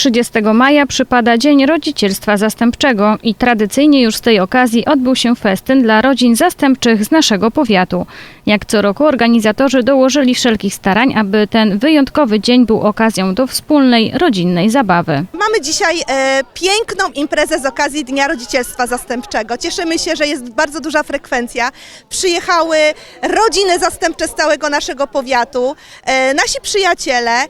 30 maja przypada Dzień Rodzicielstwa Zastępczego i tradycyjnie już z tej okazji odbył się festyn dla rodzin zastępczych z naszego powiatu. Jak co roku organizatorzy dołożyli wszelkich starań, aby ten wyjątkowy dzień był okazją do wspólnej, rodzinnej zabawy. Mamy dzisiaj e, piękną imprezę z okazji Dnia Rodzicielstwa Zastępczego. Cieszymy się, że jest bardzo duża frekwencja. Przyjechały rodziny zastępcze z całego naszego powiatu, e, nasi przyjaciele.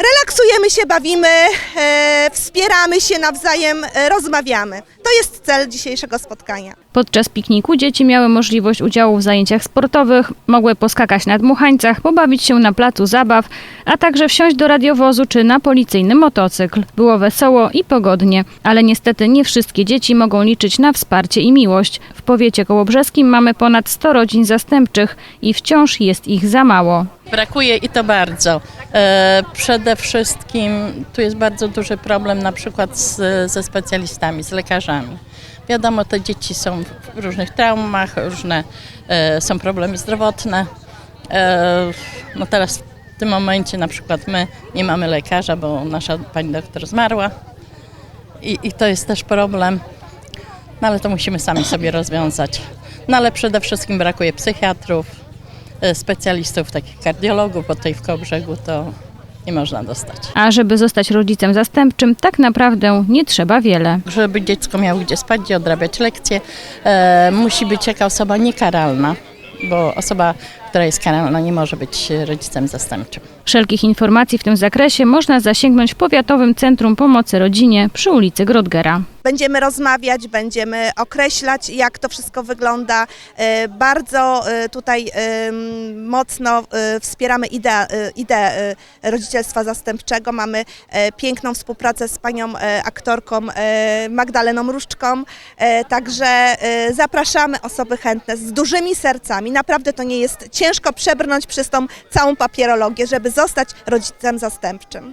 Relaksujemy się, bawimy, e, wspieramy się nawzajem, e, rozmawiamy. To jest cel dzisiejszego spotkania. Podczas pikniku dzieci miały możliwość udziału w zajęciach sportowych, mogły poskakać na dmuchańcach, pobawić się na placu zabaw, a także wsiąść do radiowozu czy na policyjny motocykl. Było wesoło i pogodnie, ale niestety nie wszystkie dzieci mogą liczyć na wsparcie i miłość. W powiecie kołobrzeskim mamy ponad 100 rodzin zastępczych i wciąż jest ich za mało. Brakuje i to bardzo. E, przede wszystkim tu jest bardzo duży problem na przykład z, ze specjalistami, z lekarzami. Wiadomo, te dzieci są w różnych traumach, różne e, są problemy zdrowotne. E, no teraz w tym momencie na przykład my nie mamy lekarza, bo nasza pani doktor zmarła i, i to jest też problem. No ale to musimy sami sobie rozwiązać. No ale przede wszystkim brakuje psychiatrów, specjalistów, takich kardiologów, bo tutaj w Kołbrzegu to nie można dostać. A żeby zostać rodzicem zastępczym, tak naprawdę nie trzeba wiele. Żeby dziecko miało gdzie spać, gdzie odrabiać lekcje, e, musi być jaka osoba niekaralna, bo osoba, która jest karalna nie może być rodzicem zastępczym. Wszelkich informacji w tym zakresie można zasięgnąć w Powiatowym Centrum Pomocy Rodzinie przy ulicy Grodgera. Będziemy rozmawiać, będziemy określać, jak to wszystko wygląda. E, Bardzo e, tutaj em, mocno e, wspieramy ideę, e, ideę e, rodzicielstwa zastępczego. Mamy e, piękną współpracę z panią e, aktorką e, Magdaleną Różczką. E, Także e, zapraszamy osoby chętne z dużymi sercami. Naprawdę to nie jest ciężko przebrnąć przez tą całą papierologię, żeby zostać rodzicem zastępczym.